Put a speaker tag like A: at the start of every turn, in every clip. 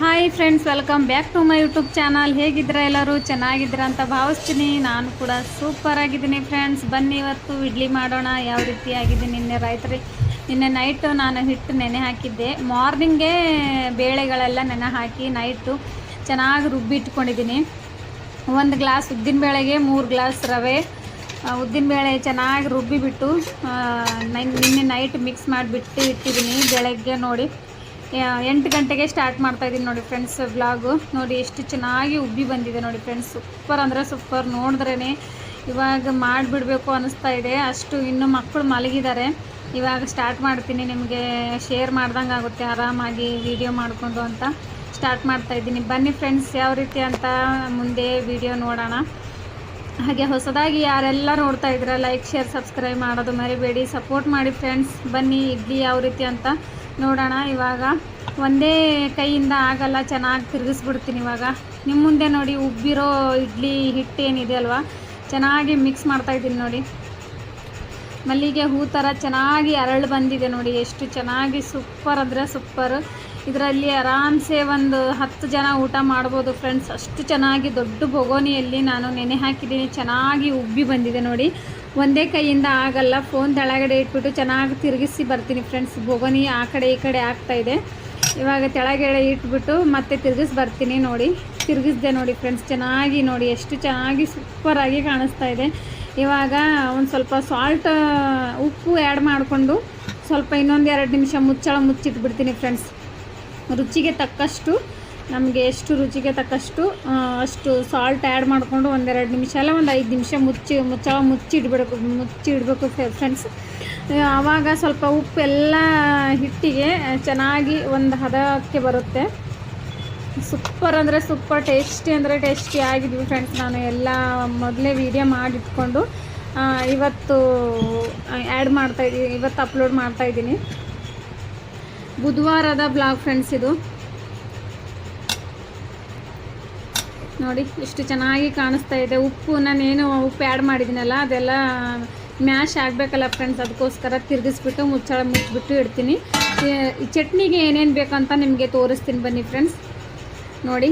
A: Hi friends welcome back to my YouTube channel ಹೇಗಿದ್ದೀರಾ ಎಲ್ಲರೂ? ಚೆನ್ನಾಗಿದ್ದೀರಾ ಅಂತ ಭಾವಿಸ್ತೀನಿ. ನಾನು ಕೂಡ ಸೂಪರ್ ಆಗಿದ್ದೀನಿ ಫ್ರೆಂಡ್ಸ್ ಬನ್ನಿ ಇವತ್ತು ಇಡ್ಲಿ ಮಾಡೋಣ. ಯಾವ ರೀತಿ ಆಗಿದೆ ನಿನ್ನೆ ರೈತರಿ? ನಿನ್ನೆ ನೈಟು ನಾನು ಹಿಟ್ಟು ನೆನೆ ಹಾಕಿದ್ದೆ. ಮಾರ್ನಿಂಗೇ ಬೇಳೆಗಳೆಲ್ಲ ನೆನೆ ಹಾಕಿ ನೈಟು ಚೆನ್ನಾಗಿ ರುಬ್ಬಿಟ್ಕೊಂಡಿದ್ದೀನಿ. ಒಂದು ಗ್ಲಾಸ್ ಉದ್ದಿನ ಬೇಳೆಗೆ ಮೂರು ಗ್ಲಾಸ್ ರವೆ. ಉದ್ದಿನಬೇಳೆ ಚೆನ್ನಾಗಿ ರುಬ್ಬಿಬಿಟ್ಟು ನಿನ್ನೆ ನೈಟ್ ಮಿಕ್ಸ್ ಮಾಡಿಬಿಟ್ಟು ಇಟ್ಟಿದ್ದೀನಿ ಬೆಳಗ್ಗೆ ನೋಡಿ. ಎಂಟು ಗಂಟೆಗೆ ಸ್ಟಾರ್ಟ್ ಮಾಡ್ತಾ ಇದ್ದೀನಿ ನೋಡಿ ಫ್ರೆಂಡ್ಸ್ ವ್ಲಾಗು ನೋಡಿ ಎಷ್ಟು ಚೆನ್ನಾಗಿ ಉಬ್ಬಿ ಬಂದಿದೆ ನೋಡಿ ಫ್ರೆಂಡ್ಸ್ ಸೂಪರ್ ಅಂದರೆ ಸೂಪರ್ ನೋಡಿದ್ರೇ ಇವಾಗ ಮಾಡಿಬಿಡಬೇಕು ಅನ್ನಿಸ್ತಾ ಇದೆ. ಅಷ್ಟು ಇನ್ನು ಮಕ್ಕಳು ಮಲಗಿದ್ದಾರೆ. ಇವಾಗ ಸ್ಟಾರ್ಟ್ ಮಾಡ್ತೀನಿ ನಿಮಗೆ ಶೇರ್ ಮಾಡ್ದಂಗೆ ಆಗುತ್ತೆ. ಆರಾಮಾಗಿ ವಿಡಿಯೋ ಮಾಡಿಕೊಂಡು ಅಂತ ಸ್ಟಾರ್ಟ್ ಮಾಡ್ತಾ ಇದ್ದೀನಿ. ಬನ್ನಿ ಫ್ರೆಂಡ್ಸ್ ಯಾವ ರೀತಿ ಅಂತ ಮುಂದೆ ವಿಡಿಯೋ ನೋಡೋಣ. ಹಾಗೆ ಹೊಸದಾಗಿ ಯಾರೆಲ್ಲ ನೋಡ್ತಾ ಇದ್ದೀರಾ ಲೈಕ್ ಶೇರ್ ಸಬ್ಸ್ಕ್ರೈಬ್ ಮಾಡೋದು ಮರಿಬೇಡಿ. ಸಪೋರ್ಟ್ ಮಾಡಿ ಫ್ರೆಂಡ್ಸ್ ಬನ್ನಿ, ಇಡ್ಲಿ ಯಾವ ರೀತಿ ಅಂತ ನೋಡೋಣ. ಇವಾಗ ಒಂದೇ ಕೈಯಿಂದ ಆಗಲ್ಲ, ಚೆನ್ನಾಗಿ ತಿರುಗಿಸ್ಬಿಡ್ತೀನಿ ಇವಾಗ. ನಿಮ್ಮ ಮುಂದೆ ನೋಡಿ ಉಬ್ಬಿರೋ ಇಡ್ಲಿ ಹಿಟ್ಟು ಏನಿದೆ ಅಲ್ವಾ? ಚೆನ್ನಾಗಿ ಮಿಕ್ಸ್ ಮಾಡ್ತಾ ಇದ್ದೀನಿ ನೋಡಿ. ಮಲ್ಲಿಗೆ ಹೂ ಥರ ಚೆನ್ನಾಗಿ ಅರಳು ಬಂದಿದೆ ನೋಡಿ. ಎಷ್ಟು ಚೆನ್ನಾಗಿ ಸೂಪರ್ ಅಂದರೆ ಸೂಪರ್ ಇದರಲ್ಲಿ ಆರಾಮ್ಸೆ ಒಂದು ಹತ್ತು ಜನ ಊಟ ಮಾಡ್ಬೋದು ಫ್ರೆಂಡ್ಸ್ ಅಷ್ಟು ಚೆನ್ನಾಗಿ ದೊಡ್ಡ ಬೊಗೋನಿಯಲ್ಲಿ ನಾನು ನೆನೆ ಹಾಕಿದ್ದೀನಿ. ಚೆನ್ನಾಗಿ ಉಬ್ಬಿ ಬಂದಿದೆ ನೋಡಿ. ಒಂದೇ ಕೈಯಿಂದ ಆಗಲ್ಲ ಫೋನ್ ತೆಳಗಡೆ ಇಟ್ಬಿಟ್ಟು ಚೆನ್ನಾಗಿ ತಿರುಗಿಸಿ ಬರ್ತೀನಿ ಫ್ರೆಂಡ್ಸ್ ಬೊಗೋನಿ ಆ ಕಡೆ ಈ ಕಡೆ ಆಗ್ತಾ ಇದೆ. ಇವಾಗ ತೆಳಗಡೆ ಇಟ್ಬಿಟ್ಟು ಮತ್ತೆ ತಿರುಗಿಸಿ ಬರ್ತೀನಿ ನೋಡಿ. ತಿರುಗಿಸ್ದೆ ನೋಡಿ ಫ್ರೆಂಡ್ಸ್ ಚೆನ್ನಾಗಿ ನೋಡಿ. ಎಷ್ಟು ಚೆನ್ನಾಗಿ ಸೂಪರಾಗಿ ಕಾಣಿಸ್ತಾ ಇದೆ. ಇವಾಗ ಒಂದು ಸ್ವಲ್ಪ ಸಾಲ್ಟ್ ಉಪ್ಪು ಆ್ಯಡ್ ಮಾಡಿಕೊಂಡು ಸ್ವಲ್ಪ ಇನ್ನೊಂದು ಎರಡು ನಿಮಿಷ ಮುಚ್ಚಳ ಮುಚ್ಚಿಟ್ಬಿಡ್ತೀನಿ ಫ್ರೆಂಡ್ಸ್ ರುಚಿಗೆ ತಕ್ಕಷ್ಟು, ನಮಗೆ ಎಷ್ಟು ರುಚಿಗೆ ತಕ್ಕಷ್ಟು ಅಷ್ಟು ಸಾಲ್ಟ್ ಆ್ಯಡ್ ಮಾಡಿಕೊಂಡು ಒಂದೆರಡು ನಿಮಿಷ, ಅಲ್ಲ ಒಂದು ಐದು ನಿಮಿಷ ಮುಚ್ಚಿ ಮುಚ್ಚಳ ಮುಚ್ಚಿಡ್ಬಿಡಬೇಕು ಮುಚ್ಚಿಡಬೇಕು ಫ್ರೆಂಡ್ಸ್ ಆವಾಗ ಸ್ವಲ್ಪ ಉಪ್ಪೆಲ್ಲ ಹಿಟ್ಟಿಗೆ ಚೆನ್ನಾಗಿ ಒಂದು ಹದಕ್ಕೆ ಬರುತ್ತೆ. ಸೂಪರ್ ಅಂದರೆ ಸೂಪರ್, ಟೇಸ್ಟಿ ಅಂದರೆ ಟೇಸ್ಟಿ ಆಗಿದ್ವಿ ಫ್ರೆಂಡ್ಸ್ ನಾನು ಎಲ್ಲ ಮೊದಲೇ ವೀಡಿಯೋ ಮಾಡಿಟ್ಕೊಂಡು ಇವತ್ತು ಆ್ಯಡ್ ಮಾಡ್ತಾಯಿದ್ದೀನಿ ಇವತ್ತು ಅಪ್ಲೋಡ್ ಮಾಡ್ತಾಯಿದ್ದೀನಿ ಬುಧವಾರದ ಬ್ಲಾಗ್ ಫ್ರೆಂಡ್ಸ್ ಇದು. ನೋಡಿ ಎಷ್ಟು ಚೆನ್ನಾಗಿ ಕಾಣಿಸ್ತಾ ಇದೆ. ಉಪ್ಪು, ನಾನೇನು ಉಪ್ಪು ಆ್ಯಡ್ ಮಾಡಿದ್ದೀನಲ್ಲ ಅದೆಲ್ಲ ಮ್ಯಾಶ್ ಆಗಬೇಕಲ್ಲ ಫ್ರೆಂಡ್ಸ್ ಅದಕ್ಕೋಸ್ಕರ ತಿರುಗಿಸ್ಬಿಟ್ಟು ಮುಚ್ಚಳ ಮುಚ್ಚಿಬಿಟ್ಟು ಇಡ್ತೀನಿ. ಚಟ್ನಿಗೆ ಏನೇನು ಬೇಕಂತ ನಿಮಗೆ ತೋರಿಸ್ತೀನಿ ಬನ್ನಿ ಫ್ರೆಂಡ್ಸ್ ನೋಡಿ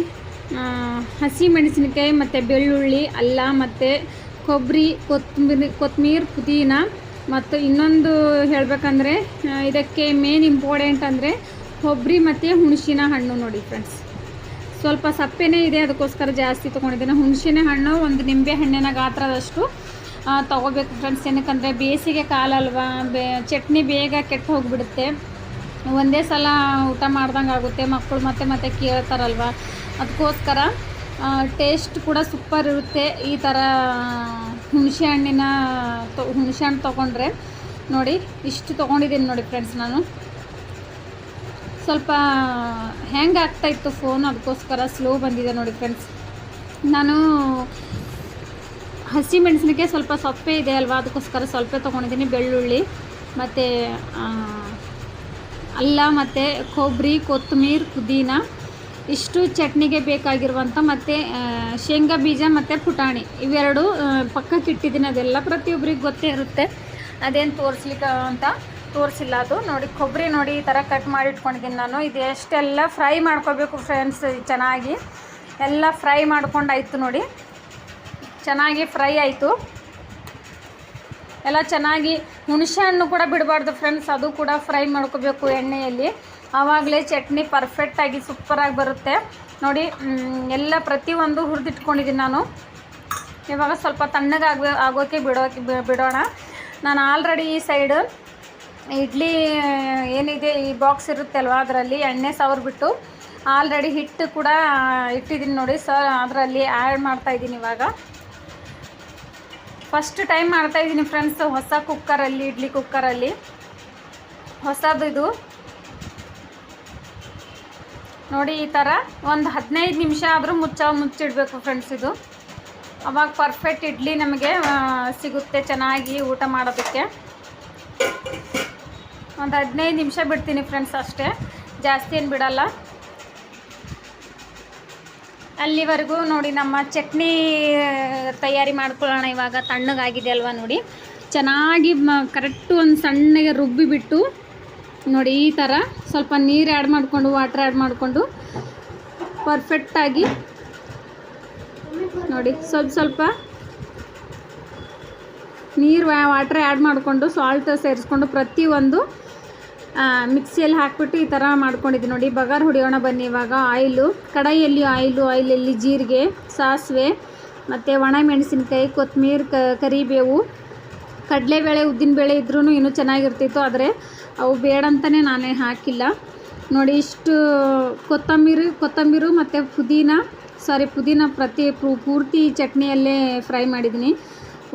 A: ಹಸಿ ಮೆಣಸಿನಕಾಯಿ ಮತ್ತು ಬೆಳ್ಳುಳ್ಳಿ, ಅಲ್ಲ ಮತ್ತು ಕೊಬ್ಬರಿ ಕೊತ್ತಂಬರಿ ಕೊತ್ತಂಬರಿ ಪುದೀನ ಮತ್ತು ಇನ್ನೊಂದು ಹೇಳಬೇಕಂದ್ರೆ ಇದಕ್ಕೆ ಮೇನ್ ಇಂಪಾರ್ಟೆಂಟ್ ಅಂದರೆ ಕೊಬ್ಬರಿ ಮತ್ತು ಹುಣಸಿನ ಹಣ್ಣು ನೋಡಿ ಫ್ರೆಂಡ್ಸ್ ಸ್ವಲ್ಪ ಸಪ್ಪೆನೇ ಇದೆ, ಅದಕ್ಕೋಸ್ಕರ ಜಾಸ್ತಿ ತೊಗೊಂಡಿದ್ದೀನಿ. ಹುಣಸಿನ ಹಣ್ಣು ಒಂದು ನಿಂಬೆ ಹಣ್ಣಿನ ಗಾತ್ರದಷ್ಟು ತೊಗೋಬೇಕು ಫ್ರೆಂಡ್ಸ್ ಏನಕ್ಕಂದರೆ ಬೇಸಿಗೆ ಕಾಲ ಅಲ್ವಾ, ಬೇ, ಚಟ್ನಿ ಬೇಗ ಕೆಟ್ಟು ಹೋಗಿಬಿಡುತ್ತೆ. ಒಂದೇ ಸಲ ಊಟ ಮಾಡ್ದಂಗೆ ಆಗುತ್ತೆ. ಮಕ್ಕಳು ಮತ್ತೆ ಮತ್ತೆ ಕೇಳ್ತಾರಲ್ವ. ಅದಕ್ಕೋಸ್ಕರ ಟೇಸ್ಟ್ ಕೂಡ ಸೂಪರ್ ಇರುತ್ತೆ. ಈ ಥರ ಹುಣಸೆ ಹಣ್ಣಿನ ತೊ, ಹುಣಸೆ ಹಣ್ಣು ತೊಗೊಂಡ್ರೆ ನೋಡಿ, ಇಷ್ಟು ತೊಗೊಂಡಿದ್ದೀನಿ ನೋಡಿ ಫ್ರೆಂಡ್ಸ್ ನಾನು. ಸ್ವಲ್ಪ ಹ್ಯಾಂಗ್ ಆಗ್ತಾ ಇತ್ತು ಫೋನ್ ಅದಕ್ಕೋಸ್ಕರ ಸ್ಲೋ ಬಂದಿದೆ ನೋಡಿ ಫ್ರೆಂಡ್ಸ್ ನಾನು ಹಸಿ ಮೆಣಸಿನಕ್ಕೆ ಸ್ವಲ್ಪ ಸೊಪ್ಪೆ ಇದೆ ಅಲ್ವಾ, ಅದಕ್ಕೋಸ್ಕರ ಸ್ವಲ್ಪ ತೊಗೊಂಡಿದ್ದೀನಿ, ಬೆಳ್ಳುಳ್ಳಿ, ಮತ್ತು ಅಲ್ಲ, ಮತ್ತು ಕೊಬ್ಬರಿ, ಕೊತ್ತಂಬರಿ, ಪುದೀನ ಇಷ್ಟು ಚಟ್ನಿಗೆ ಬೇಕಾಗಿರುವಂಥ ಮತ್ತು ಶೇಂಗಾ ಬೀಜ ಮತ್ತು ಪುಟಾಣಿ, ಇವೆರಡು ಪಕ್ಕಕ್ಕೆ ಇಟ್ಟಿದ್ದೀನಿ. ಅದೆಲ್ಲ ಪ್ರತಿಯೊಬ್ಬರಿಗೆ ಗೊತ್ತೇ ಇರುತ್ತೆ. ಅದೇನು ತೋರಿಸ್ಲಿಕ್ಕೆ ಅಂತ ತೋರಿಸಿಲ್ಲ ಅದು. ನೋಡಿ, ಕೊಬ್ಬರಿ ನೋಡಿ ಈ ಥರ ಕಟ್ ಮಾಡಿ ಇಟ್ಕೊಂಡಿದ್ದೀನಿ ನಾನು. ಇದು ಎಷ್ಟೆಲ್ಲ ಫ್ರೈ ಮಾಡ್ಕೋಬೇಕು ಫ್ರೆಂಡ್ಸ್ ಚೆನ್ನಾಗಿ. ಎಲ್ಲ ಫ್ರೈ ಮಾಡ್ಕೊಂಡಾಯ್ತು ನೋಡಿ. ಚೆನ್ನಾಗಿ ಫ್ರೈ ಆಯಿತು. ಎಲ್ಲ ಚೆನ್ನಾಗಿ ಹುಣಸೆ ಹಣ್ಣು ಕೂಡ ಬಿಡಬಾರ್ದು ಫ್ರೆಂಡ್ಸ್ ಅದು ಕೂಡ ಫ್ರೈ ಮಾಡ್ಕೋಬೇಕು ಎಣ್ಣೆಯಲ್ಲಿ. ಆವಾಗಲೇ ಚಟ್ನಿ ಪರ್ಫೆಕ್ಟಾಗಿ ಸೂಪರಾಗಿ ಬರುತ್ತೆ. ನೋಡಿ ಎಲ್ಲ ಪ್ರತಿಯೊಂದು ಹುರಿದಿಟ್ಕೊಂಡಿದ್ದೀನಿ ನಾನು. ಇವಾಗ ಸ್ವಲ್ಪ ತಣ್ಣಗಾಗ ಆಗೋಕ್ಕೆ ಬಿಡೋಕೆ ಬಿಡೋಣ. ನಾನು ಆಲ್ರೆಡಿ ಈ ಸೈಡ್ ಇಡ್ಲಿ, ಏನಿದೆ, ಈ ಬಾಕ್ಸ್ ಇರುತ್ತೆ ಅಲ್ವಾ, ಅದರಲ್ಲಿ ಎಣ್ಣೆ ಸವರ್ಬಿಟ್ಟು ಆಲ್ರೆಡಿ ಹಿಟ್ಟು ಕೂಡ ಇಟ್ಟಿದ್ದೀನಿ ನೋಡಿ ಸರ್ ಅದರಲ್ಲಿ ಆ್ಯಡ್ ಮಾಡ್ತಾಯಿದ್ದೀನಿ ಇವಾಗ. ಫಸ್ಟ್ ಟೈಮ್ ಮಾಡ್ತಾಯಿದ್ದೀನಿ ಫ್ರೆಂಡ್ಸ್ ಹೊಸ ಕುಕ್ಕರಲ್ಲಿ ಇಡ್ಲಿ ಕುಕ್ಕರಲ್ಲಿ ಹೊಸದು ಇದು ನೋಡಿ ಈ ಥರ ಒಂದು ಹದಿನೈದು ನಿಮಿಷ ಆದರೂ ಮುಚ್ಚ ಮುಚ್ಚಿಡಬೇಕು ಫ್ರೆಂಡ್ಸ್ ಇದು. ಅವಾಗ ಪರ್ಫೆಕ್ಟ್ ಇಡ್ಲಿ ನಮಗೆ ಸಿಗುತ್ತೆ ಚೆನ್ನಾಗಿ ಊಟ ಮಾಡೋದಕ್ಕೆ. ಒಂದು ಹದಿನೈದು ನಿಮಿಷ ಬಿಡ್ತೀನಿ ಫ್ರೆಂಡ್ಸ್ ಅಷ್ಟೇ. ಜಾಸ್ತಿ ಏನು ಬಿಡಲ್ಲ. ಅಲ್ಲಿವರೆಗೂ ನೋಡಿ ನಮ್ಮ ಚಟ್ನಿ ತಯಾರಿ ಮಾಡ್ಕೊಳ್ಳೋಣ ಇವಾಗ. ತಣ್ಣಗಾಗಿದೆ ಅಲ್ವಾ ನೋಡಿ. ಚೆನ್ನಾಗಿ ಕರೆಕ್ಟು ಒಂದು ಸಣ್ಣಗೆ ರುಬ್ಬಿಬಿಟ್ಟು ನೋಡಿ, ಈ ಥರ ಸ್ವಲ್ಪ ನೀರು ಆ್ಯಡ್ ಮಾಡಿಕೊಂಡು ವಾಟ್ರ್ ಆ್ಯಡ್ ಮಾಡಿಕೊಂಡು ಪರ್ಫೆಕ್ಟಾಗಿ ನೋಡಿ, ಸ್ವಲ್ಪ ಸ್ವಲ್ಪ ನೀರು ವಾಟ್ರ್ ಆ್ಯಡ್ ಮಾಡಿಕೊಂಡು ಸಾಲ್ಟ್ ಸೇರಿಸ್ಕೊಂಡು ಪ್ರತಿಯೊಂದು ಮಿಕ್ಸಿಯಲ್ಲಿ ಹಾಕ್ಬಿಟ್ಟು ಈ ಥರ ಮಾಡ್ಕೊಂಡಿದ್ದೀನಿ ನೋಡಿ. ಬಗಾರ್ ಹೊಡಿಯೋಣ ಬನ್ನಿ ಇವಾಗ. ಆಯಿಲು ಕಡಾಯಿಯಲ್ಲಿ ಆಯಿಲು, ಆಯಿಲಲ್ಲಿ ಜೀರಿಗೆ, ಸಾಸಿವೆ, ಮತ್ತು ಒಣ ಮೆಣಸಿನ್ಕಾಯಿ ಕೊತ್ತಂಬರಿ ಕರಿಬೇವು ಕಡಲೆಬೇಳೆ ಉದ್ದಿನಬೇಳೆ ಇದ್ರೂ ಇನ್ನೂ ಚೆನ್ನಾಗಿರ್ತಿತ್ತು, ಆದರೆ ಅವು ಬೇಡ ಅಂತಲೇ ನಾನೇ ಹಾಕಿಲ್ಲ. ನೋಡಿ, ಇಷ್ಟು ಕೊತ್ತಂಬರಿ ಕೊತ್ತಂಬರಿ ಮತ್ತು ಪುದೀನ ಸಾರಿ ಪುದೀನ ಪ್ರತಿ ಪೂರ್ತಿ ಚಟ್ನಿಯಲ್ಲೇ ಫ್ರೈ ಮಾಡಿದ್ದೀನಿ.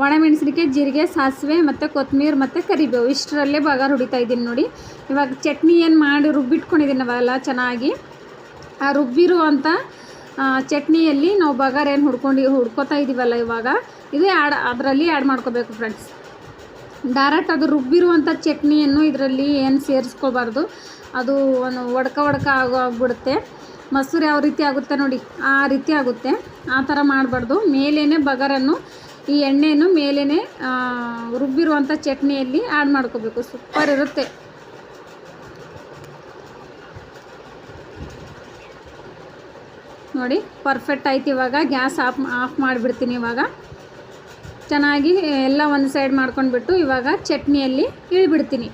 A: ಒಣಮೆಣಸಿನ್ಕಾಯಿ, ಜೀರಿಗೆ, ಸಾಸಿವೆ ಮತ್ತು ಕೊತ್ತಂಬರಿ ಮತ್ತು ಕರಿಬೇವು, ಇಷ್ಟರಲ್ಲೇ ಬಗಾರ್ ಹೊಡಿತಾ ಇದ್ದೀನಿ ನೋಡಿ. ಇವಾಗ ಚಟ್ನಿ ಏನು ಮಾಡಿ ರುಬ್ಬಿಟ್ಕೊಂಡಿದ್ದೀನವಲ್ಲ ಚೆನ್ನಾಗಿ. ಆ ರುಬ್ಬಿರುವಂಥ ಚಟ್ನಿಯಲ್ಲಿ ನಾವು ಬಗಾರ ಏನು ಹುಡ್ಕೊಂಡು, ಹುಡ್ಕೋತಾ ಇದ್ದೀವಲ್ಲ ಇವಾಗ, ಇದು ಆ್ಯಡ್ ಅದರಲ್ಲಿ ಆ್ಯಡ್ ಮಾಡ್ಕೋಬೇಕು ಫ್ರೆಂಡ್ಸ್ ಡೈರೆಕ್ಟ್ ಅದು ರುಬ್ಬಿರುವಂಥ ಚಟ್ನಿಯನ್ನು ಇದರಲ್ಲಿ ಏನು ಸೇರಿಸ್ಕೋಬಾರ್ದು. ಅದು ಒಂದು ಒಡ್ಕ ಒಡ್ಕ ಆಗೋ ಆಗ್ಬಿಡುತ್ತೆ. ಮೊಸರು ಯಾವ ರೀತಿ ಆಗುತ್ತೆ ನೋಡಿ, ಆ ರೀತಿ ಆಗುತ್ತೆ. ಆ ಥರ ಮಾಡಬಾರ್ದು. ಮೇಲೇ ಬಗರನ್ನು, ಈ ಎಣ್ಣೆಯನ್ನು ಮೇಲೇ ರುಬ್ಬಿರುವಂಥ ಚಟ್ನಿಯಲ್ಲಿ ಆ್ಯಡ್ ಮಾಡ್ಕೋಬೇಕು. ಸೂಪರ್ ಇರುತ್ತೆ. ನೋಡಿ, ಪರ್ಫೆಕ್ಟ್ ಆಯ್ತು ಇವಾಗ. ಗ್ಯಾಸ್ ಆಫ್ ಆಫ್ ಮಾಡಿಬಿಡ್ತೀನಿ ಇವಾಗ. ಚೆನ್ನಾಗಿ ಎಲ್ಲ ಒಂದು ಸೈಡ್ ಮಾಡ್ಕೊಂಡ್ಬಿಟ್ಟು ಇವಾಗ ಚಟ್ನಿಯಲ್ಲಿ ಇಳಿಬಿಡ್ತೀನಿ.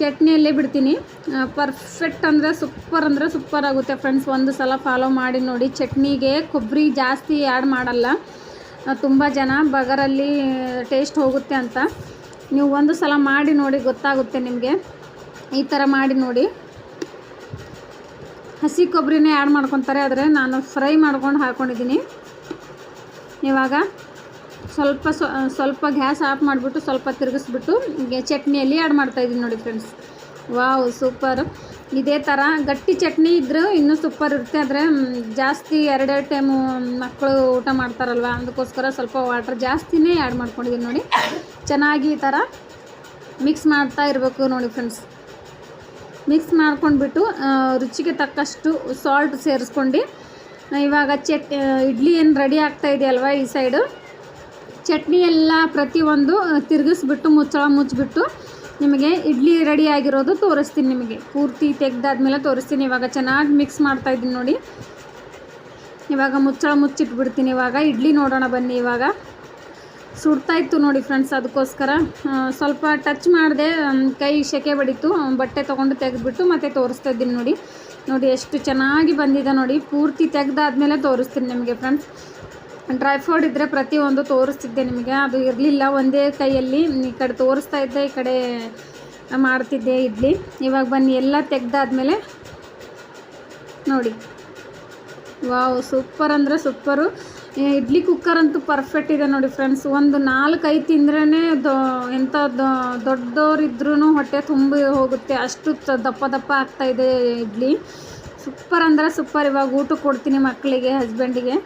A: ಚಟ್ನಿಯಲ್ಲೇ ಬಿಡ್ತೀನಿ. ಪರ್ಫೆಕ್ಟ್ ಅಂದರೆ ಸೂಪರ್ ಅಂದರೆ ಸೂಪರ್ ಆಗುತ್ತೆ ಫ್ರೆಂಡ್ಸ್ ಒಂದು ಸಲ ಫಾಲೋ ಮಾಡಿ ನೋಡಿ. ಚಟ್ನಿಗೆ ಕೊಬ್ಬರಿ ಜಾಸ್ತಿ ಆ್ಯಡ್ ಮಾಡಲ್ಲ. ತುಂಬ ಜನ ಬಗರಲ್ಲಿ ಟೇಸ್ಟ್ ಹೋಗುತ್ತೆ ಅಂತ. ನೀವು ಒಂದು ಸಲ ಮಾಡಿ ನೋಡಿ, ಗೊತ್ತಾಗುತ್ತೆ ನಿಮಗೆ. ಈ ಥರ ಮಾಡಿ ನೋಡಿ. ಹಸಿ ಕೊಬ್ಬರಿನೇ ಆ್ಯಡ್ ಮಾಡ್ಕೊತಾರೆ, ಆದರೆ ನಾನು ಫ್ರೈ ಮಾಡ್ಕೊಂಡು ಹಾಕ್ಕೊಂಡಿದ್ದೀನಿ ಇವಾಗ ಸ್ವಲ್ಪ ಸ್ವಲ್ಪ ಗ್ಯಾಸ್ ಆಫ್ ಮಾಡಿಬಿಟ್ಟು ಸ್ವಲ್ಪ ತಿರುಗಿಸ್ಬಿಟ್ಟು ಚಟ್ನಿಯಲ್ಲಿ ಆ್ಯಡ್ ಮಾಡ್ತಾಯಿದ್ದೀನಿ ನೋಡಿ ಫ್ರೆಂಡ್ಸ್ ವಾವ್ ಸೂಪರ್ ಇದೇ ಥರ ಗಟ್ಟಿ ಚಟ್ನಿ ಇದ್ದರೂ ಇನ್ನೂ ಸೂಪರ್ ಇರುತ್ತೆ. ಆದರೆ ಜಾಸ್ತಿ ಎರಡೆರಡು ಟೈಮು ಮಕ್ಕಳು ಊಟ ಮಾಡ್ತಾರಲ್ವ, ಅದಕ್ಕೋಸ್ಕರ ಸ್ವಲ್ಪ ವಾಟ್ರ್ ಜಾಸ್ತಿನೇ ಆ್ಯಡ್ ಮಾಡ್ಕೊಂಡಿದ್ದೀನಿ ನೋಡಿ. ಚೆನ್ನಾಗಿ ಈ ಥರ ಮಿಕ್ಸ್ ಮಾಡ್ತಾ ಇರಬೇಕು ನೋಡಿ ಫ್ರೆಂಡ್ಸ್ ಮಿಕ್ಸ್ ಮಾಡ್ಕೊಂಡ್ಬಿಟ್ಟು ರುಚಿಗೆ ತಕ್ಕಷ್ಟು ಸಾಲ್ಟ್ ಸೇರಿಸ್ಕೊಂಡು ಇವಾಗ ಚಟ್ ಇಡ್ಲಿ ಏನು ರೆಡಿ ಆಗ್ತಾ ಅಲ್ವಾ ಈ ಸೈಡು ಚಟ್ನಿ ಎಲ್ಲ ಪ್ರತಿಯೊಂದು ತಿರುಗಿಸ್ಬಿಟ್ಟು, ಮುಚ್ಚಳ ಮುಚ್ಚಿಬಿಟ್ಟು ನಿಮಗೆ ಇಡ್ಲಿ ರೆಡಿ ಆಗಿರೋದು ತೋರಿಸ್ತೀನಿ ನಿಮಗೆ. ಪೂರ್ತಿ ತೆಗ್ದಾದ್ಮೇಲೆ ತೋರಿಸ್ತೀನಿ. ಇವಾಗ ಚೆನ್ನಾಗಿ ಮಿಕ್ಸ್ ಮಾಡ್ತಾ ಇದ್ದೀನಿ ನೋಡಿ. ಇವಾಗ ಮುಚ್ಚಳ ಮುಚ್ಚಿಟ್ಬಿಡ್ತೀನಿ. ಇವಾಗ ಇಡ್ಲಿ ನೋಡೋಣ ಬನ್ನಿ ಇವಾಗ. ಸುಡ್ತಾ ಇತ್ತು ನೋಡಿ ಫ್ರೆಂಡ್ಸ್ ಅದಕ್ಕೋಸ್ಕರ. ಸ್ವಲ್ಪ ಟಚ್ ಮಾಡಿದೆ ಕೈ ಸೆಕೆ ಬಡಿತು. ಬಟ್ಟೆ ತೊಗೊಂಡು ತೆಗೆದ್ಬಿಟ್ಟು ಮತ್ತೆ ತೋರಿಸ್ತಾ ಇದ್ದೀನಿ ನೋಡಿ. ನೋಡಿ ಎಷ್ಟು ಚೆನ್ನಾಗಿ ಬಂದಿದೆ ನೋಡಿ. ಪೂರ್ತಿ ತೆಗೆದಾದ್ಮೇಲೆ ತೋರಿಸ್ತೀನಿ ನಿಮಗೆ ಫ್ರೆಂಡ್ಸ್ ಡ್ರೈ ಫ್ರೂಟ್ ಇದ್ದರೆ ಪ್ರತಿಯೊಂದು ತೋರಿಸ್ತಿದ್ದೆ ನಿಮಗೆ. ಅದು ಇರಲಿಲ್ಲ ಒಂದೇ ಕೈಯಲ್ಲಿ. ಈ ಕಡೆ ತೋರಿಸ್ತಾ ಇದ್ದೆ, ಈ ಕಡೆ ಮಾಡ್ತಿದ್ದೆ, ಇಡ್ಲಿ. ಇವಾಗ ಬನ್ನಿ, ಎಲ್ಲ ತೆಗೆದಾದ್ಮೇಲೆ ನೋಡಿ. ವಾವ್ ಸೂಪರ್ ಅಂದರೆ ಸೂಪರು ಇಡ್ಲಿ ಕುಕ್ಕರ್ ಅಂತೂ ಪರ್ಫೆಕ್ಟ್ ಇದೆ ನೋಡಿ ಫ್ರೆಂಡ್ಸ್ ಒಂದು ನಾಲ್ಕು ಐದು ತಿಂದ್ರೇ ದೊ ಎಂಥ ದೊಡ್ಡವರಿದ್ರೂ ಹೊಟ್ಟೆ ತುಂಬಿ ಹೋಗುತ್ತೆ. ಅಷ್ಟು ದಪ್ಪ ದಪ್ಪ ಆಗ್ತಾಯಿದೆ ಇಡ್ಲಿ. ಸೂಪರ್ ಅಂದರೆ ಸೂಪರ್ ಇವಾಗ ಊಟ ಕೊಡ್ತೀನಿ ಮಕ್ಕಳಿಗೆ ಹಸ್ಬೆಂಡಿಗೆ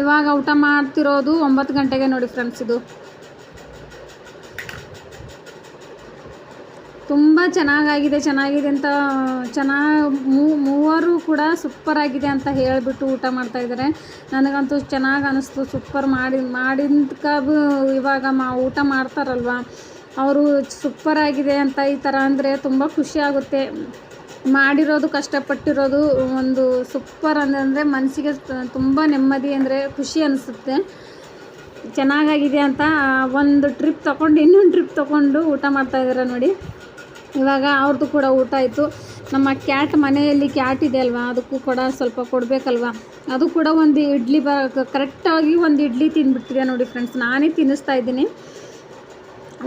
A: ಇವಾಗ ಊಟ ಮಾಡ್ತಿರೋದು ಒಂಬತ್ತು ಗಂಟೆಗೆ ನೋಡಿ ಫ್ರೆಂಡ್ಸ್ ಇದು. ಚೆನ್ನಾಗಾಗಿದೆ, ಚೆನ್ನಾಗಿದೆ ಅಂತ, ಚೆನ್ನಾಗಿ ಮೂವರು ಕೂಡ ಸೂಪರ್ ಆಗಿದೆ ಅಂತ ಹೇಳಿಬಿಟ್ಟು ಊಟ ಮಾಡ್ತಾಯಿದ್ದಾರೆ ನನಗಂತೂ ಚೆನ್ನಾಗಿ ಅನ್ನಿಸ್ತು ಸೂಪರ್ ಮಾಡಿ, ಮಾಡಿದ್ಕ ಇವಾಗ ಮಾ, ಊಟ ಮಾಡ್ತಾರಲ್ವ? ಅವರು ಸೂಪರ್ ಆಗಿದೆ ಅಂತ ಈ ಥರ ಅಂದರೆ ತುಂಬ ಖುಷಿ ಆಗುತ್ತೆ. ಮಾಡಿರೋದು, ಕಷ್ಟಪಟ್ಟಿರೋದು ಒಂದು ಸೂಪರ್ ಅಂದರೆ ಮನಸ್ಸಿಗೆ ತುಂಬ ನೆಮ್ಮದಿ ಅಂದರೆ ಖುಷಿ ಅನಿಸುತ್ತೆ. ಚೆನ್ನಾಗಾಗಿದೆ ಅಂತ ಒಂದು ಟ್ರಿಪ್ ತೊಗೊಂಡು, ಇನ್ನೊಂದು ಟ್ರಿಪ್ ತೊಗೊಂಡು ಊಟ ಮಾಡ್ತಾಯಿದ್ದಾರೆ ನೋಡಿ. ಇವಾಗ ಅವ್ರದ್ದು ಕೂಡ ಊಟ ಆಯಿತು. ನಮ್ಮ ಕ್ಯಾಟ್ ಮನೆಯಲ್ಲಿ ಕ್ಯಾಟ್ ಇದೆ ಅಲ್ವಾ? ಅದಕ್ಕೂ ಕೂಡ ಸ್ವಲ್ಪ ಕೊಡಬೇಕಲ್ವ? ಅದು ಕೂಡ ಒಂದು ಇಡ್ಲಿ ಬ ಕರೆಕ್ಟಾಗಿ ಒಂದು ಇಡ್ಲಿ ತಿಂದ್ಬಿಡ್ತಿದೆ ನೋಡಿ ಫ್ರೆಂಡ್ಸ್ ನಾನೇ ತಿನ್ನಿಸ್ತಾ ಇದ್ದೀನಿ.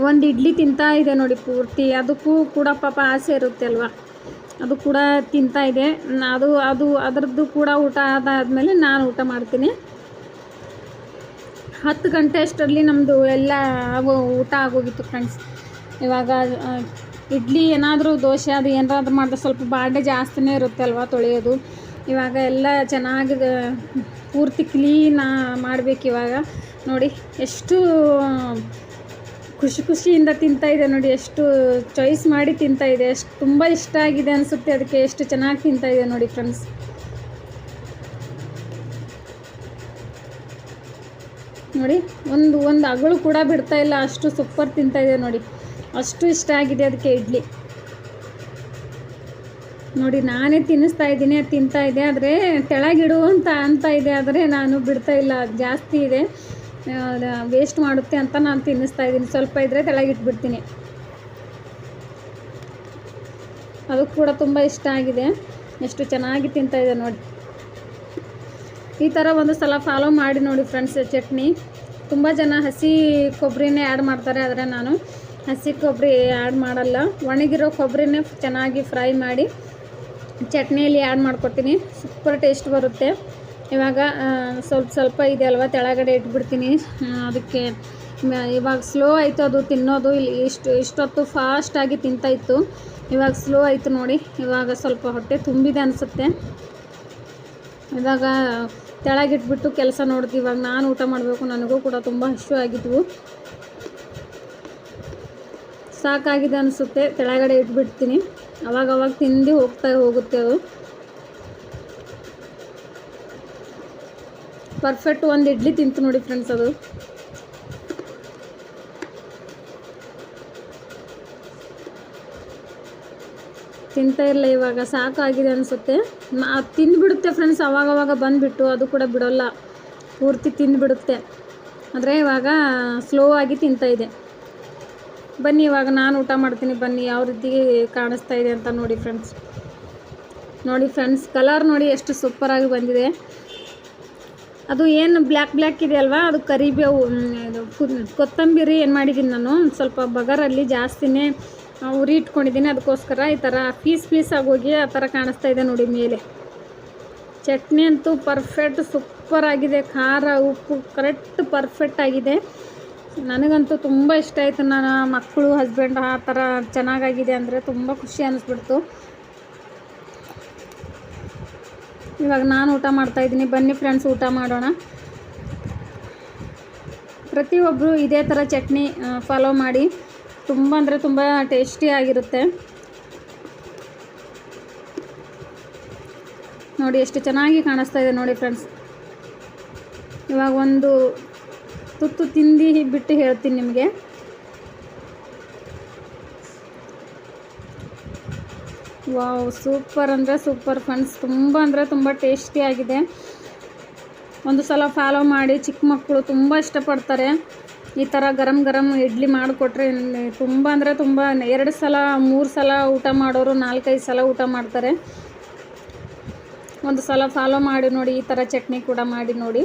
A: ಒಂದು ಇಡ್ಲಿ ತಿಂತಾ ಇದೆ ನೋಡಿ ಪೂರ್ತಿ. ಅದಕ್ಕೂ ಕೂಡ ಪಾಪ ಆಸೆ ಇರುತ್ತೆ ಅಲ್ವಾ? ಅದು ಕೂಡ ತಿಂತಾ ಇದೆ. ಅದು ಅದು, ಅದರದ್ದು ಕೂಡ ಊಟ ಅದಾದಮೇಲೆ ನಾನು ಊಟ ಮಾಡ್ತೀನಿ. ಹತ್ತು ಗಂಟೆ ಅಷ್ಟರಲ್ಲಿ ನಮ್ಮದು ಎಲ್ಲ ಊಟ ಆಗೋಗಿತ್ತು ಫ್ರೆಂಡ್ಸ್ ಇವಾಗ ಇಡ್ಲಿ ಏನಾದರೂ ದೋಸೆ ಅದು ಏನಾದರೂ ಮಾಡಿದ್ರೆ ಸ್ವಲ್ಪ ಬಾಂಡೆ ಜಾಸ್ತಿನೇ ಇರುತ್ತೆ ಅಲ್ವಾ ತೊಳೆಯೋದು. ಇವಾಗ ಎಲ್ಲ ಚೆನ್ನಾಗಿ ಪೂರ್ತಿ ಕ್ಲೀನ ಮಾಡಬೇಕು ಇವಾಗ. ನೋಡಿ ಎಷ್ಟು ಖುಷಿ ಖುಷಿಯಿಂದ ತಿಂತಾ ಇದೆ ನೋಡಿ, ಎಷ್ಟು ಚಾಯ್ಸ್ ಮಾಡಿ ತಿಂತಾ ಇದೆ. ಎಷ್ಟು ತುಂಬ ಇಷ್ಟ ಆಗಿದೆ ಅನಿಸುತ್ತೆ ಅದಕ್ಕೆ ಎಷ್ಟು ಚೆನ್ನಾಗಿ ತಿಂತಾ ಇದೆ ನೋಡಿ ಫ್ರೆಂಡ್ಸ್ ನೋಡಿ, ಒಂದು ಒಂದು ಅಗಳು ಕೂಡ ಬಿಡ್ತಾ ಇಲ್ಲ, ಅಷ್ಟು ಸೂಪರ್ ತಿಂತಾ ಇದೆ ನೋಡಿ. ಅಷ್ಟು ಇಷ್ಟ ಆಗಿದೆ ಅದಕ್ಕೆ ಇಡ್ಲಿ. ನೋಡಿ, ನಾನೇ ತಿನ್ನಿಸ್ತಾ ಇದ್ದೀನಿ, ಅದು ತಿಂತಾ ಇದೆ. ಆದರೆ ತೆಳಗಿಡು ಅಂತ ಅಂತ ಇದೆ, ಆದರೆ ನಾನು ಬಿಡ್ತಾ ಇಲ್ಲ ಜಾಸ್ತಿ ಇದೆ. ವೇಸ್ಟ್ ಮಾಡುತ್ತೆ ಅಂತ ನಾನು ತಿನ್ನಿಸ್ತಾ ಇದ್ದೀನಿ. ಸ್ವಲ್ಪ ಇದ್ದರೆ ತೆಳಗಿಟ್ಬಿಡ್ತೀನಿ ಅದು ಕೂಡ ತುಂಬ ಇಷ್ಟ ಆಗಿದೆ. ಎಷ್ಟು ಚೆನ್ನಾಗಿ ತಿಂತಾ ಇದೆ ನೋಡಿ. ಈ ಥರ ಒಂದು ಸಲ ಫಾಲೋ ಮಾಡಿ ನೋಡಿ ಫ್ರೆಂಡ್ಸ್ ಚಟ್ನಿ. ತುಂಬ ಜನ ಹಸಿ ಕೊಬ್ಬರಿನೇ ಆ್ಯಡ್ ಮಾಡ್ತಾರೆ, ಆದರೆ ನಾನು ಹಸಿ ಕೊಬ್ಬರಿ ಆ್ಯಡ್ ಮಾಡಲ್ಲ. ಒಣಗಿರೋ ಕೊಬ್ಬರಿನೇ ಚೆನ್ನಾಗಿ ಫ್ರೈ ಮಾಡಿ ಚಟ್ನಿಯಲ್ಲಿ ಆ್ಯಡ್ ಮಾಡ್ಕೊತೀನಿ ಸೂಪರ್ ಟೇಸ್ಟ್ ಬರುತ್ತೆ. ಇವಾಗ ಸ್ವಲ್ಪ ಸ್ವಲ್ಪ ಇದೆ ಅಲ್ವಾ, ತೆಳಗಡೆ ಇಟ್ಬಿಡ್ತೀನಿ. ಅದಕ್ಕೆ ಇವಾಗ ಸ್ಲೋ ಆಯಿತು ಅದು ತಿನ್ನೋದು. ಇಲ್ಲಿ ಇಷ್ಟು, ಇಷ್ಟೊತ್ತು ಫಾಸ್ಟಾಗಿ ತಿಂತಾಯಿತ್ತು ಇವಾಗ ಸ್ಲೋ ಆಯಿತು ನೋಡಿ. ಇವಾಗ ಸ್ವಲ್ಪ ಹೊಟ್ಟೆ ತುಂಬಿದೆ ಅನಿಸುತ್ತೆ. ಇವಾಗ ತೆಳಗಿಟ್ಬಿಟ್ಟು ಕೆಲಸ ನೋಡ್ತೀವಿ. ಇವಾಗ ನಾನು ಊಟ ಮಾಡಬೇಕು. ನನಗೂ ಕೂಡ ತುಂಬ ಹಶು ಆಗಿದ್ವು. ಸಾಕಾಗಿದೆ ಅನಿಸುತ್ತೆ. ಕೆಳಗಡೆ ಇಟ್ಬಿಡ್ತೀನಿ. ಅವಾಗ ಅವಾಗ ತಿಂದು ಹೋಗ್ತಾ ಹೋಗುತ್ತೆ ಅದು. ಪರ್ಫೆಕ್ಟ್ ಒಂದು ಇಡ್ಲಿ ತಿಂತು ನೋಡಿ ಫ್ರೆಂಡ್ಸ್ ಅದು. ತಿಂತಾ ಇಲ್ಲ ಇವಾಗ. ಸಾಕಾಗಿದೆ ಅನಿಸುತ್ತೆ. ಅದು ತಿಂದುಬಿಡುತ್ತೆ ಫ್ರೆಂಡ್ಸ್ ಅವಾಗವಾಗ ಬಂದುಬಿಟ್ಟು. ಅದು ಕೂಡ ಬಿಡೋಲ್ಲ. ಪೂರ್ತಿ ತಿಂದುಬಿಡುತ್ತೆ. ಆದರೆ ಇವಾಗ ಸ್ಲೋ ಆಗಿ ತಿಂತಾ ಇದೆ. ಬನ್ನಿ, ಇವಾಗ ನಾನು ಊಟ ಮಾಡ್ತೀನಿ. ಬನ್ನಿ, ಯಾವ ರೀತಿ ಕಾಣಿಸ್ತಾ ಇದೆ ಅಂತ ನೋಡಿ ಫ್ರೆಂಡ್ಸ್ ನೋಡಿ ಫ್ರೆಂಡ್ಸ್ ಕಲರ್ ನೋಡಿ ಎಷ್ಟು ಸೂಪರಾಗಿ ಬಂದಿದೆ. ಅದು ಏನು ಬ್ಲ್ಯಾಕ್ ಬ್ಲ್ಯಾಕ್ ಇದೆ ಅಲ್ವಾ? ಅದು ಕರಿಬೇವು ಕೊತ್ತಂಬರಿ ಏನು ಮಾಡಿದ್ದೀನಿ ನಾನು. ಸ್ವಲ್ಪ ಬಗರಲ್ಲಿ ಜಾಸ್ತಿನೇ ಉರಿ ಇಟ್ಕೊಂಡಿದ್ದೀನಿ. ಅದಕ್ಕೋಸ್ಕರ ಈ ಥರ ಪೀಸ್ ಪೀಸ್ ಹೋಗಿ ಆ ಥರ ಕಾಣಿಸ್ತಾ ಇದೆ ನೋಡಿ ಮೇಲೆ. ಚಟ್ನಿ ಅಂತೂ ಪರ್ಫೆಕ್ಟ್ ಸೂಪರ್ ಆಗಿದೆ. ಖಾರ, ಉಪ್ಪು ಕರೆಕ್ಟ್ ಪರ್ಫೆಕ್ಟ್ ಆಗಿದೆ. ನನಗಂತೂ ತುಂಬ ಇಷ್ಟ ಆಯಿತು. ನನ್ನ ಮಕ್ಕಳು ಹಸ್ಬೆಂಡ್ ಆ ಥರ ಚೆನ್ನಾಗಾಗಿದೆ ಅಂದರೆ ತುಂಬ ಖುಷಿ ಅನ್ನಿಸ್ಬಿಡ್ತು ಇವಾಗ ನಾನು ಊಟ ಮಾಡ್ತಾ ಇದ್ದೀನಿ. ಬನ್ನಿ ಫ್ರೆಂಡ್ಸ್ ಊಟ ಮಾಡೋಣ. ಪ್ರತಿಯೊಬ್ಬರು ಇದೇ ಥರ ಚಟ್ನಿ ಫಾಲೋ ಮಾಡಿ. ತುಂಬ ಅಂದರೆ ತುಂಬ ಟೇಸ್ಟಿ ಆಗಿರುತ್ತೆ. ನೋಡಿ, ಎಷ್ಟು ಚೆನ್ನಾಗಿ ಕಾಣಿಸ್ತಾ ಇದೆ ನೋಡಿ ಫ್ರೆಂಡ್ಸ್ ಇವಾಗ ಒಂದು ತುತ್ತು ತಿಂದು ಬಿಟ್ಟು ಹೇಳ್ತೀನಿ ನಿಮಗೆ. ವಾವ್, ಸೂಪರ್ ಅಂದರೆ ಸೂಪರ್ ಫ್ರೆಂಡ್ಸ್. ತುಂಬ ಅಂದರೆ ತುಂಬ ಟೇಸ್ಟಿಯಾಗಿದೆ ಒಂದು ಸಲ ಫಾಲೋ ಮಾಡಿ, ಚಿಕ್ಕ ಮಕ್ಕಳು ತುಂಬ ಇಷ್ಟಪಡ್ತಾರೆ. ಈ ಥರ ಗರಂ ಗರಂ ಇಡ್ಲಿ ಮಾಡಿಕೊಟ್ರೆ ತುಂಬ ಅಂದರೆ ತುಂಬ, ಎರಡು ಸಲ, ಮೂರು ಸಲ ಊಟ ಮಾಡೋರು, ನಾಲ್ಕೈದು ಸಲ ಊಟ ಮಾಡ್ತಾರೆ. ಒಂದು ಸಲ ಫಾಲೋ ಮಾಡಿ ನೋಡಿ, ಈ ಥರ ಚಟ್ನಿ ಕೂಡ ಮಾಡಿ ನೋಡಿ.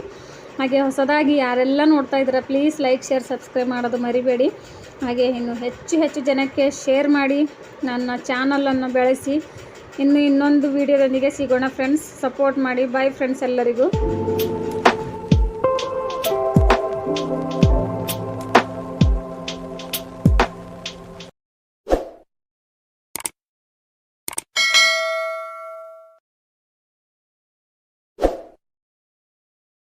A: ಹಾಗೆ ಹೊಸದಾಗಿ ಯಾರೆಲ್ಲ ನೋಡ್ತಾ ಇದ್ದೀರಾ ಪ್ಲೀಸ್ ಲೈಕ್ ಶೇರ್ ಸಬ್ಸ್ಕ್ರೈಬ್ ಮಾಡೋದು ಮರಿಬೇಡಿ. ಹಾಗೆ ಇನ್ನು ಹೆಚ್ಚು ಹೆಚ್ಚು ಜನಕ್ಕೆ ಶೇರ್ ಮಾಡಿ ನನ್ನ ಚಾನಲನ್ನು ಬೆಳೆಸಿ. ಇನ್ನು ಇನ್ನೊಂದು ವಿಡಿಯೋದೊಂದಿಗೆ ಸಿಗೋಣ ಫ್ರೆಂಡ್ಸ್ ಸಪೋರ್ಟ್ ಮಾಡಿ. ಬಾಯ್ ಫ್ರೆಂಡ್ಸ್ ಎಲ್ಲರಿಗೂ.